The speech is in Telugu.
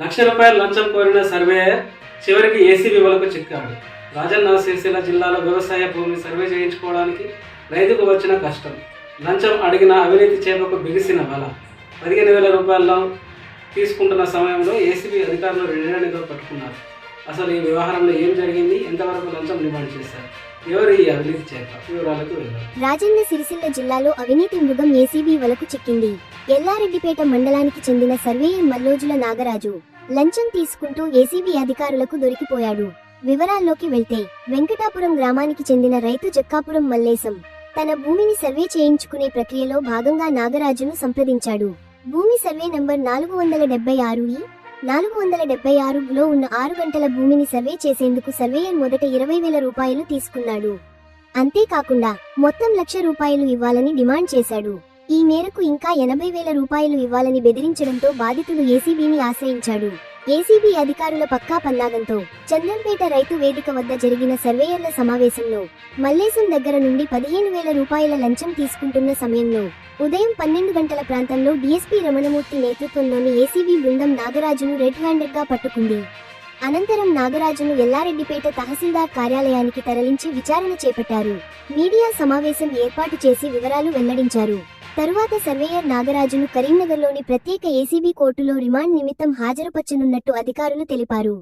లక్ష రూపాయల లంచం కోరిన సర్వేయర్ చివరికి ఏసీబీ వలకు చిక్కాడు. రాజన్న సిరిసిల్ల జిల్లాలో వ్యవసాయ భూమి సర్వే చేయించుకోవడానికి రైతుకు వచ్చిన కష్టం. లంచం అడిగిన అవినీతి చేపకు బిగిసిన బల. పదిహేను వేల రూపాయల తీసుకుంటున్న సమయంలో ఏసీబీ అధికారులు రెండేళ్ళుగా పట్టుకున్నారు. అసలు ఈ వ్యవహారంలో ఏం జరిగింది? ఎంతవరకు లంచం డిమాండ్ చేశారు? ఎవరు ఈ అవినీతి చేప? వివరాలకు వెళ్ళారు రాజన్న సిరిసిల్ల జిల్లాలో అవినీతి మృగం ఏసీబీ వలకు చిక్కింది. ఎల్లారెడ్డిపేట మండలానికి చెందిన సర్వేయర్ మల్లోజుల నాగరాజు. లంచం తీసుకుంటూ ఏసీబీ అధికారులకు దొరికిపోయాడు. వివరాల్లోకి వెళ్తే వెంకటాపురం గ్రామానికి చెందిన రైతు జక్కాపురం మల్లేశం. తన భూమిని సర్వే చేయించుకునే ప్రక్రియలో భాగంగా నాగరాజును సంప్రదించాడు. భూమి సర్వే నంబర్ నాలుగు వందల డెబ్బై ఆరు ఈ నాలుగు వందల డెబ్బై ఆరులో ఉన్న ఆరు గంటల భూమిని సర్వే చేసేందుకు సర్వేయర్ మొదట ఇరవై వేల రూపాయలు తీసుకున్నాడు. అంతేకాకుండా మొత్తం లక్ష రూపాయలు ఇవ్వాలని డిమాండ్ చేశాడు. ఈ మేరకు ఇంకా ఎనభై వేల రూపాయలు ఇవ్వాలని బెదిరించడంతో బాధితుడు ఏసీబీని ఆశ్రయించాడు. ఏసీబీ అధికారుల పక్కా పన్నాగంతో చంద్రంపేట రైతు వేదిక వద్ద జరిగిన సర్వేయర్ల సమావేశంలో మల్లేశం దగ్గర నుండి పదిహేను వేల రూపాయల లంచం తీసుకుంటున్న సమయంలో ఉదయం పన్నెండు గంటల ప్రాంతంలో డీఎస్పీ రమణమూర్తి నేతృత్వంలోని ఏసీబీ బృందం నాగరాజును రెడ్ హ్యాండెడ్గా పట్టుకుంది. అనంతరం నాగరాజును ఎల్లారెడ్డిపేట తహసీల్దార్ కార్యాలయానికి తరలించి విచారణ చేపట్టారు. మీడియా సమావేశం ఏర్పాటు చేసి వివరాలు వెల్లడించారు. తరువాత సర్వేయర్ నాగరాజును కరీంనగర్లోని ప్రత్యేక ఏసీబీ కోర్టులో రిమాండ్ నిమిత్తం హాజరుపరచనున్నట్టు అధికారులు తెలిపారు.